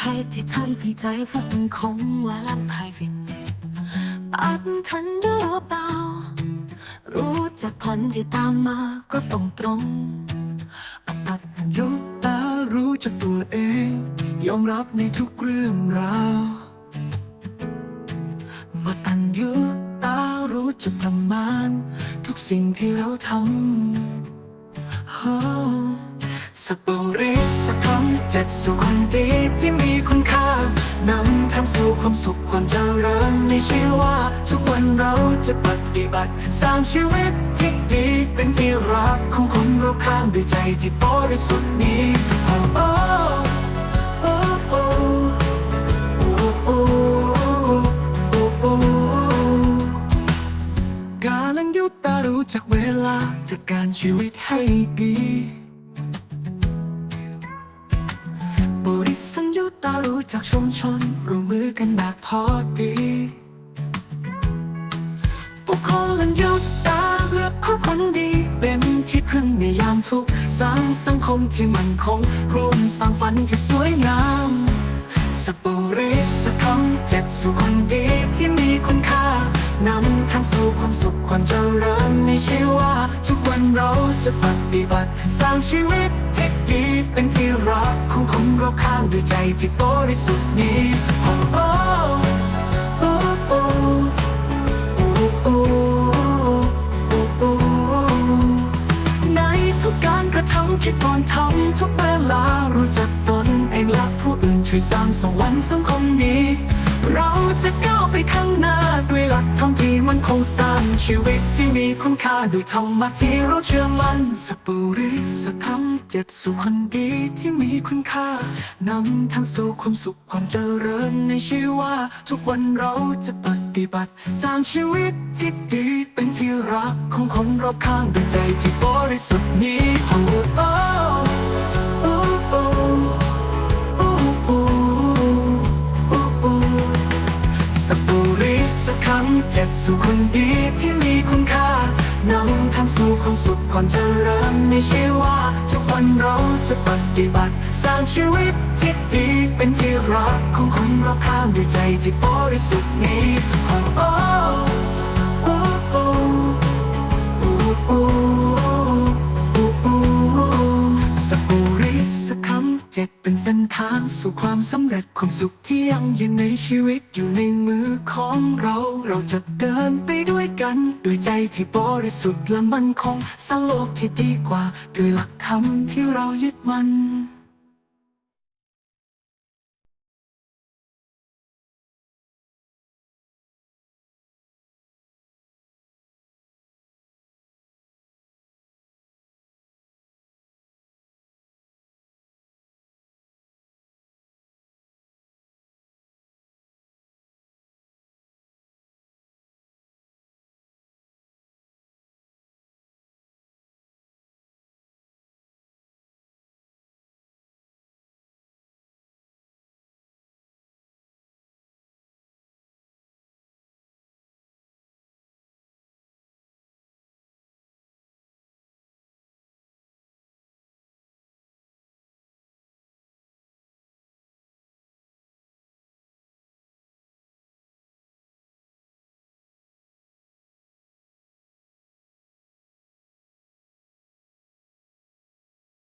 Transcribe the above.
ภัยที่ทำให้ใจฝันคงว่าลันหายฟินอันทันดูเปล่ารู้จักผลที่ตามมาก็ตรงตรงๆอัตัดยุตารู้จักตัวเอง ยอมรับในทุกเรื่องราวมาตันยุตารู้จักประมาณ ทุกสิ่งที่เราทำโอ้สบริสคำเจ็ดสู่คนดีที่มีคุณค่านำทางสู่ความสุขความเจริญในชีวาทุกวันเราจะปฏิบัติสร้างชีวิตที่ดีเป็นที่รักของคนรอข้างด้วยใจที่บริสุทธิ์นี้โอ้โอ้โอ้อ้โอ้โอการลังยุตตารู้จักเวลาจัดการชีวิตให้ดี ยุตากชุมชนร่วมมือกันแบบพอดีบุคคลลันยุตาเลือกคนคนดี เป็นที่พึ่งในยามทุกข์สร้างสังคมที่มั่นคงร่วมสร้างฝันที่สวยงามสบริสคำเจ็ดสู่คนดีที่มีคุณค่านำทางสู่ความสุขความเจริญในชีวาทุกวันเราจะปฏิบัติสร้างชีวิต ที่ดีเป็นที่รักของคนรอบข้างด้วยใจที่บริสุทธิ์นี้โอ้โอ้โอ้โอ้โอ้โอ้โอ้ในทุกการกระทำคิดก่อนทำทุกเวลารู้จักตนเองและผู้อื่นช่วยสร้างสวรรค์สังคมนี้ เราจะก้าวไปข้างหน้า ชีวิตที่มีคุณค่าด้วยธรรมะที่เราเชื่อมันสปุริสธรรมเจ็ดสู่คนดีที่มีคุณค่านำทางสู่ความสุขความเจริญในชีวาทุกวันเราจะปฏิบัติ สร้างชีวิตที่ดีเป็นที่รักของคนรอบข้างด้วยใจที่บริสุทธิ์นี้โอ้โอ้โเจ็ดสู่คนดีที่มีคุณค่านำทางสู่ความสุขความเจริญในชีวาทุกวันเราจะปฏิบัติ สร้างชีวิตที่ดีเป็นที่รักของคนรอบข้างด้วยใจที่บริสุทธิ์นี้ เจ็บเป็นเส้นทางสู่ความสำเร็จความสุขที่ยังยืนในชีวิตอยู่ในมือของเรา เราจะเดินไปด้วยกัน ด้วยใจที่บริสุทธิ์และมั่นคงสร้างโลกที่ดีกว่า ด้วยหลักธรรมที่เรายึดมั่น